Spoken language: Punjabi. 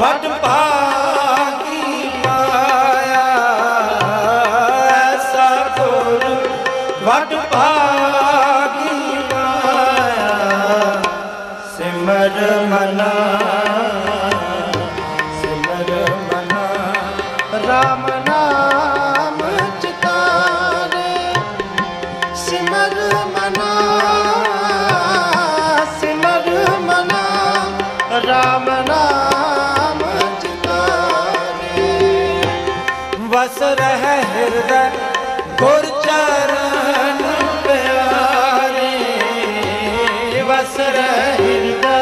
ਐਸਾ ਗੁਰ ਵੱਡ ਭਾਗੀ ਪਾਇਆ ਐਸਾ ਗੁਰ ਵੱਡ ਭਾਗੀ ਪਾਇਆ ਸਿਮਰ ਮਨਾ ਸਿਮਰ ਮਨਾ। ਰਾਮ ਨਾਮ ਚਿਤਾਰੇ। ਸਿਮਰ ਮਨਾ ਸਿਮਰ ਮਨਾ। ਰਾਮ ਵਸ ਰਹਿ ਹਿਰਦੈ ਗੁਰ ਚਰਨ ਪਿਆਰੇ। ਵਸ ਰਹਿ ਹਿਰਦੈ